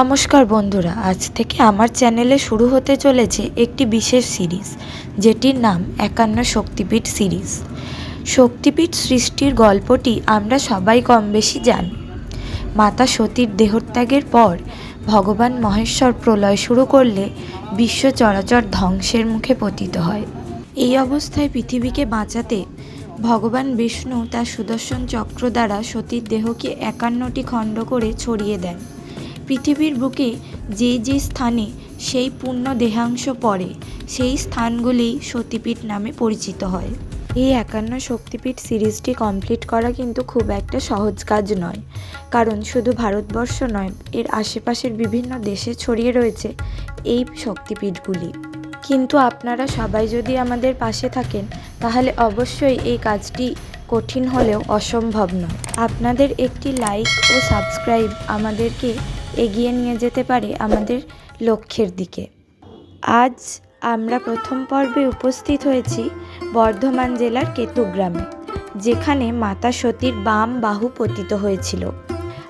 নমস্কার বন্ধুরা, আজ থেকে আমার চ্যানেলে শুরু হতে চলেছে একটি বিশেষ সিরিজ, যেটির নাম একান্ন শক্তিপীঠ সিরিজ। শক্তিপীঠ সৃষ্টির গল্পটি আমরা সবাই কম বেশি জানি। মাতা সতীর দেহত্যাগের পর ভগবান মহেশ্বর প্রলয় শুরু করলে বিশ্ব চরাচর ধ্বংসের মুখে পতিত হয়। এই অবস্থায় পৃথিবীকে বাঁচাতে ভগবান বিষ্ণু তার সুদর্শন চক্র দ্বারা সতীর দেহকে একান্নটি খণ্ড করে ছড়িয়ে দেন। পৃথিবীর বুকে যে যে স্থানে সেই পূর্ণ দেহাংশ পড়ে, সেই স্থানগুলি সতীপীঠ নামে পরিচিত হয়। এই একান্ন শক্তিপীঠ সিরিজটি কমপ্লিট করা কিন্তু খুব একটা সহজ কাজ নয়, কারণ শুধু ভারতবর্ষ নয়, এর আশেপাশের বিভিন্ন দেশে ছড়িয়ে রয়েছে এই শক্তিপীঠগুলি। কিন্তু আপনারা সবাই যদি আমাদের পাশে থাকেন, তাহলে অবশ্যই এই কাজটি কঠিন হলেও অসম্ভব নয়। আপনাদের একটি লাইক ও সাবস্ক্রাইব আমাদেরকে এগিয়ে নিয়ে যেতে পারে আমাদের লক্ষ্যের দিকে। আজ আমরা প্রথম পর্বে উপস্থিত হয়েছি বর্ধমান জেলার কেতুগ্রামে যেখানে মাতা সতীর বাম বাহু পতিত হয়েছিল।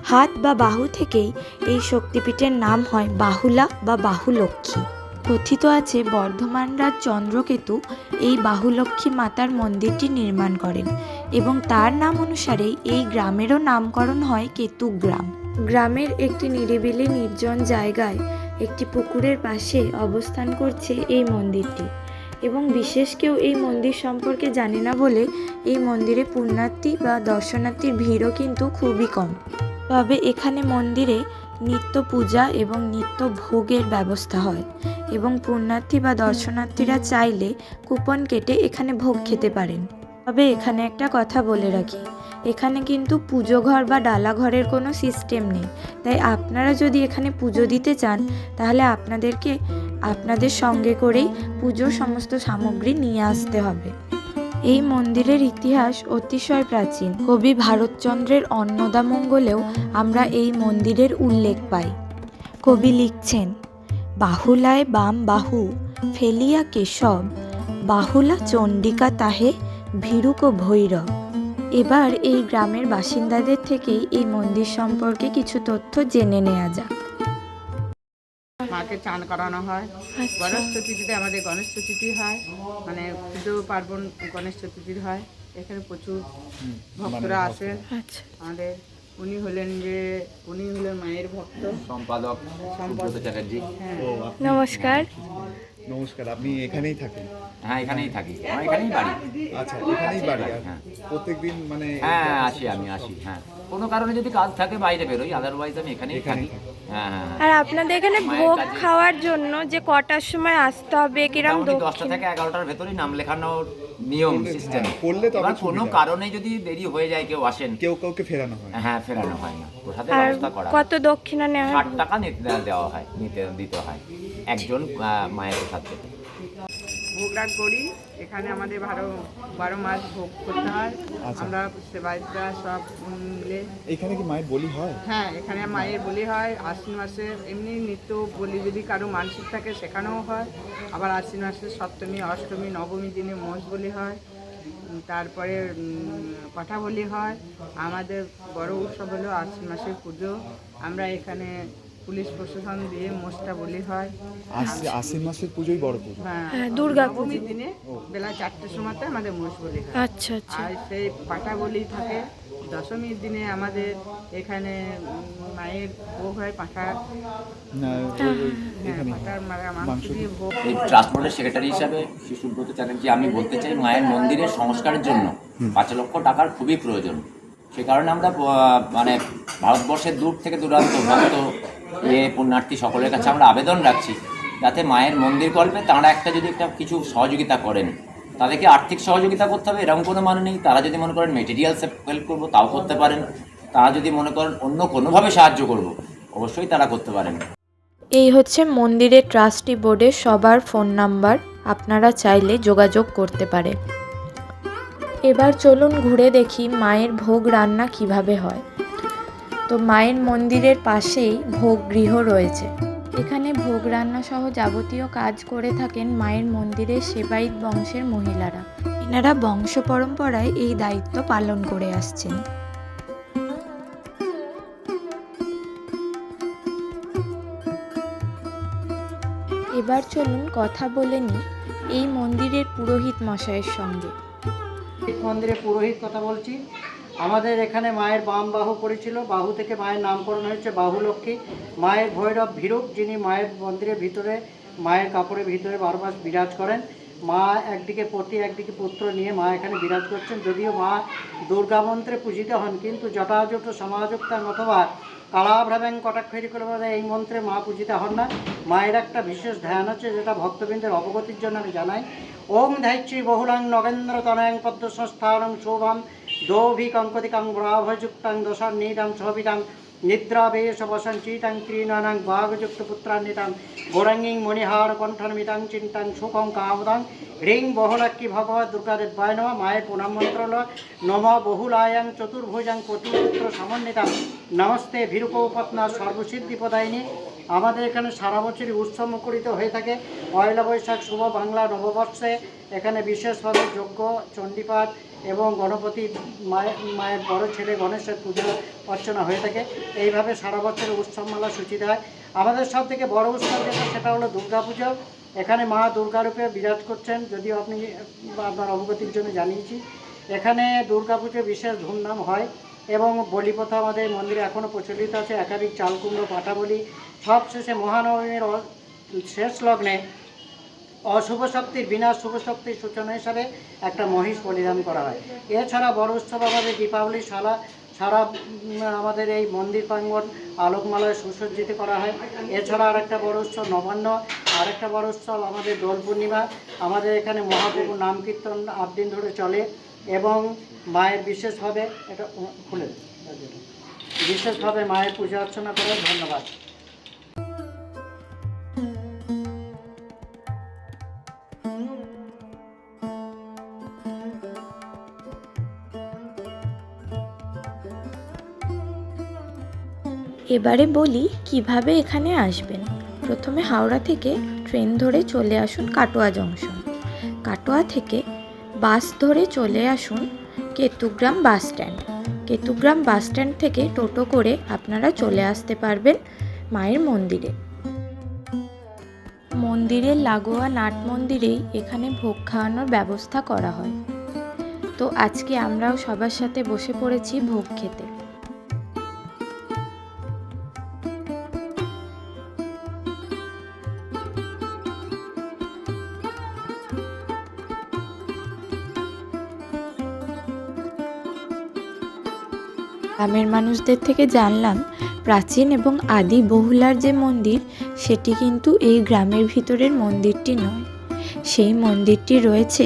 হাত বা বাহু থেকেই এই শক্তিপীঠের নাম হয় বাহুলা বা বাহুলক্ষ্মী। কথিত আছে বর্ধমান রাজ চন্দ্রকেতু এই বাহুলক্ষ্মী মাতার মন্দিরটি নির্মাণ করেন। এবং তার নাম অনুসারে এই গ্রামেরও নামকরণ হয় কেতু গ্রাম। গ্রামের একটি নিরিবিলি নির্জন জায়গায় একটি পুকুরের পাশে অবস্থান করছে এই মন্দিরটি এবং বিশেষ কেউ এই মন্দির সম্পর্কে জানে না বলে এই মন্দিরে পুণ্যার্থী বা দর্শনার্থীর ভিড়ও কিন্তু খুবই কম। তবে এখানে মন্দিরে নিত্য পূজা এবং নিত্য ভোগের ব্যবস্থা হয় এবং পুণ্যার্থী বা দর্শনার্থীরা চাইলে কুপন কেটে এখানে ভোগ খেতে পারেন। তবে এখানে একটা কথা বলে রাখি। এখানে কিন্তু পুজো ঘর বা ডালা ঘরের কোনো সিস্টেম নেই। তাই আপনারা যদি এখানে পুজো দিতে চান, তাহলে আপনাদেরকে আপনাদের সঙ্গে করেই পুজোর সমস্ত সামগ্রী নিয়ে আসতে হবে। এই মন্দিরের ইতিহাস অতিশয় প্রাচীন। কবি ভারতচন্দ্রের অন্নদামঙ্গলেও আমরা এই মন্দিরের উল্লেখ পাই। কবি লিখছেন, বাহুলায় বাম বাহু, ফেলিয়া কেশব, বাহুলা চণ্ডিকা তাহে ভীরুক ভৈরব। এবার এই গ্রামের বাসিন্দাদের থেকেই এই মন্দির সম্পর্কে কিছু তথ্য জেনে নেওয়া যাক। মাকে চান করানো হয়। আচ্ছা। গণেশ চতুর্থীতে আমাদের গণেশ চতুর্থী হয়। মানে পুজো পার্বণ গণেশ চতুর্থীর হয়। এখানে প্রচুর ভক্তরা আসেন আচ্ছা। আমাদের উনি হলেন যে উনি হলেন মায়ের ভক্ত। সম্পাদক চ্যাটার্জি। হ্যাঁ। নমস্কার। নমস্কার আপনি এখানেই থাকেন? হ্যাঁ এখানেই থাকি। আমার এখানেই বাড়ি। আচ্ছা এখানেই বাড়ি। হ্যাঁ। প্রত্যেকদিন মানে হ্যাঁ আসি আমি আসি হ্যাঁ। কোনো কারণে যদি কাজ থাকে বাইরে বেরোই। আদারওয়াইজ আমি এখানেই থাকি। হ্যাঁ হ্যাঁ হ্যাঁ। আর আপনাদের এখানে ভোগ খাওয়ার জন্য যে কটার সময় আসতে হবে মোটামুটি দশটা থেকে এগারোটার ভেতরেই নাম লেখানোর নিয়ম সিস্টেম করলে এবার কোনো কারণে যদি দেরি হয়ে যায় কেউ আসেন কেউ কাউকে ফেরানো হয় হ্যাঁ ফেরানো হয় না। প্রসাদের ব্যবস্থা করা কত দক্ষিণা নেওয়া হয়? ষাট টাকা নিতে দেওয়া হয় নিতে দিতে হয়। একজন মায়ের প্রসাদ থেকে ভোগরাগ করি। এখানে আমাদের বারো বারো মাস ভোগ করতে হয়। আচ্ছা। আমরা সেবায়িতরা সব মিলে। এখানে কি মায়ের বলি হয়? হ্যাঁ এখানে মায়ের বলি হয়। আশ্বিন মাসে এমনি নিত্য বলি যদি কারও মানসিক থাকে সেখানেও হয়। আবার আশ্বিন মাসে সপ্তমী অষ্টমী নবমী দিনে মোষ বলি হয়। তারপরে কথা বলি হয়। আমাদের বড় উৎসব হলো আশ্বিন মাসের পুজো। আমরা এখানে পুলিশ প্রশাসন দিয়ে মোষটা বলি হয়। আশ্বিন আশ্বিন মাসের পুজোই বড় পুজো। হ্যাঁ হ্যাঁ, দুর্গা নবমীর দিনে বেলা চারটের সময়তে আমাদের মোষ বলি হয়। আচ্ছা আচ্ছা। আর সেই পাটা বলি থাকে। দশমীর দিনে আমাদের এখানে মায়ের ভোগ হয় হ্যাঁ পাঠার এই ট্রাস্ট বোর্ডের সেক্রেটারি হিসাবে শ্রী সুব্রত চ্যাটার্জি আমি বলতে চাই মায়ের মন্দিরের সংস্কারের জন্য। পাঁচ লক্ষ টাকার খুবই প্রয়োজন। সে কারণে আমরা মানে ভারতবর্ষের দূর থেকে দূরান্ত ভক্ত এ পুণ্যার্থী সকলের কাছে আমরা আবেদন রাখছি, যাতে মায়ের মন্দির কল্পে তাঁরা একটা যদি একটা কিছু সহযোগিতা করেন, তাদেরকে আর্থিক সহযোগিতা করতে হবে, এরকম কোনো মানে নেই। তারা যদি মনে করেন মেটেরিয়ালস হেল্প করব, তাও করতে পারেন। তারা যদি মনে করেন অন্য কোনোভাবে সাহায্য করব, অবশ্যই তারা করতে পারেন। এই হচ্ছে মন্দিরের ট্রাস্টি বোর্ডের সবার ফোন নাম্বার আপনারা চাইলে যোগাযোগ করতে পারে। এবার চলুন ঘুরে দেখি মায়ের ভোগ রান্না কীভাবে হয়। তো মায়ের মন্দিরের পাশেই ভোগ গৃহ রয়েছে। এখানে ভোগ রান্না সহ যাবতীয় কাজ করে থাকেন মায়ের মন্দিরের সেবায়িত বংশের মহিলারা। এনারা বংশ পরম্পরায় এই দায়িত্ব পালন করে আসছেন। এবার চলুন কথা বলে নিই এই মন্দিরের পুরোহিত মশাইয়ের সঙ্গে। শিব মন্দিরে পুরোহিত কথা বলছি। আমাদের এখানে মায়ের বাম বাহু পড়েছিল। বাহু থেকে মায়ের নামকরণ হয়েছে বাহু লক্ষ্মী মায়ের ভৈরব ভীরুপ যিনি মায়ের মন্দিরের ভিতরে, মায়ের কাপড়ের ভিতরে বারো মাস বিরাজ করেন। মা একদিকে পতি, একদিকে পুত্র নিয়ে মা এখানে বিরাজ করছেন। যদিও মা দুর্গা মন্ত্রে পূজিত হন, কিন্তু জটাজট সমাযুক্তাং অথবা কালাভ্রাব্যাং কটাক্ষরি করে বলে এই মন্ত্রে মা পূজিত হন না। মায়ের একটা বিশেষ ধ্যান আছে, যেটা ভক্তবৃন্দের অবগতির জন্য আমি জানাই। ওম ধাইত্রী বহুলাং নগেন্দ্র তনয়ং পদ্ম সংস্থানং শোভাম দোভি কঙ্কতিকাং ব্রাভযুক্তাং দশান নিদাং ছবিতাং নিদ্রাবেশ বসঞ্চিতাং ত্রিনানাং বাঘযুক্ত পুত্রান্বিতাং গোরাঙ্গিং মণিহার কণ্ঠনমিতাং চিন্তাং সুখং কামদাং হ্রিং বহুলাক্কি ভগবত দুর্গাদেবায় নমঃ মায়ের প্রণাম নম বহুলায়াং চতুর্ভুজাং পতিপুত্র সমন্বিতাং নমস্তে ভীরুপপত্না সর্বসিদ্ধি প্রদায়িনী আমাদের এখানে সারা বছরই উৎসব মুখরিত হয়ে থাকে। পয়লা বৈশাখ শুভ বাংলা নববর্ষে এখানে বিশেষভাবে যজ্ঞ, চণ্ডীপাঠ এবং গণপতি মায়ের মায়ের বড় ছেলে গণেশের পূজা অর্চনা হয়ে থাকে। এইভাবে সারা বছরের উৎসবমালা সূচিত হয়। আমাদের সব থেকে বড় উৎসব যেটা, সেটা হলো দুর্গাপুজো। এখানে মা দুর্গারূপে বিরাজ করছেন, যদিও আপনি আপনার অবগতির জন্য জানিয়েছি। এখানে দুর্গা পুজো বিশেষ ধুমধাম হয়। এবং বলিপ্রথা আমাদের মন্দিরে এখনও প্রচলিত আছে, একাধিক চাল কুমড়ো পাঠা বলি সব শেষে মহানবমীর শেষ লগ্নে অশুভ শক্তির বিনা শুভ শক্তির সূচনা হিসাবে একটা মহিষ বলিদান করা হয়। এছাড়া বড় উৎসব আমাদের দীপাবলি সারা সারা আমাদের এই মন্দির প্রাঙ্গণ আলোকমালায় সুসজ্জিত করা হয়। এছাড়া আরেকটা বড় উৎসব নবান্ন, আরেকটা বড় উৎসব আমাদের দোল পূর্ণিমা। আমাদের এখানে মহাপ্রভুর নাম কীর্তন আট দিন ধরে চলে। এবং মায়ের বিশেষভাবে এটা খুলে বিশেষভাবে মায়ের পূজা অর্চনা করে ধন্যবাদ। এবারে বলি কীভাবে এখানে আসবেন। প্রথমে হাওড়া থেকে ট্রেন ধরে চলে আসুন কাটোয়া জংশন। কাটোয়া থেকে বাস ধরে চলে আসুন Ketugram bus stand Ketugram bus stand থেকে টোটো করে আপনারা চলে আসতে পারবেন মায়ের মন্দিরে। মন্দিরের লাগোয়া নাট মন্দিরেই এখানে ভোগ খাওয়ানোর ব্যবস্থা করা হয়। তো আজকে আমরাও সবার সাথে বসে পড়েছি ভোগ খেতে। গ্রামের মানুষদের থেকে জানলাম, প্রাচীন এবং আদি বহুলার যে মন্দির, সেটি কিন্তু এই গ্রামের ভিতরের মন্দিরটি নয়। সেই মন্দিরটি রয়েছে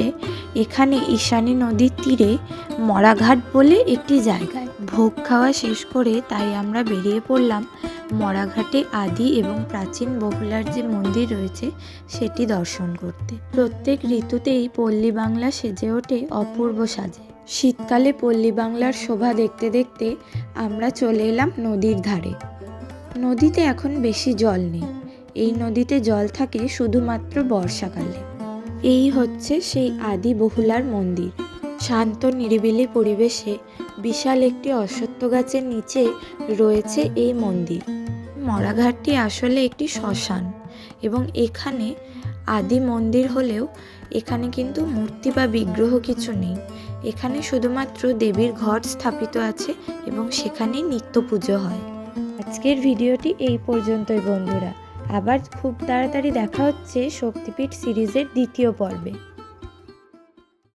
এখানে ঈশানী নদীর তীরে মরাঘাট বলে একটি জায়গায়। ভোগ খাওয়া শেষ করে তাই আমরা বেরিয়ে পড়লাম। মরাঘাটে আদি এবং প্রাচীন বহুলার যে মন্দির রয়েছে, সেটি দর্শন করতে। প্রত্যেক ঋতুতেই পল্লী বাংলা সেজে ওঠে অপূর্ব সাজে। শীতকালে পল্লী বাংলার শোভা দেখতে দেখতে আমরা চলে এলাম নদীর ধারে। নদীতে এখন বেশি জল নেই। এই নদীতে জল থাকে শুধুমাত্র বর্ষাকালে। এই হচ্ছে সেই আদি বহুলার মন্দির। শান্ত, নিরিবিলি পরিবেশে বিশাল একটি অশ্বত্থ গাছের নিচে রয়েছে এই মন্দির। মরাঘাটটি আসলে একটি শ্মশান এবং এখানে আদি মন্দির হলেও এখানে কিন্তু মূর্তি বা বিগ্রহ কিছু নেই। এখানে শুধুমাত্র দেবীর ঘট স্থাপিত আছে এবং সেখানে নিত্য পুজো হয়। আজকের ভিডিওটি এই পর্যন্তই বন্ধুরা। আবার খুব তাড়াতাড়ি দেখা হচ্ছে শক্তিপীঠ সিরিজের দ্বিতীয় পর্বে।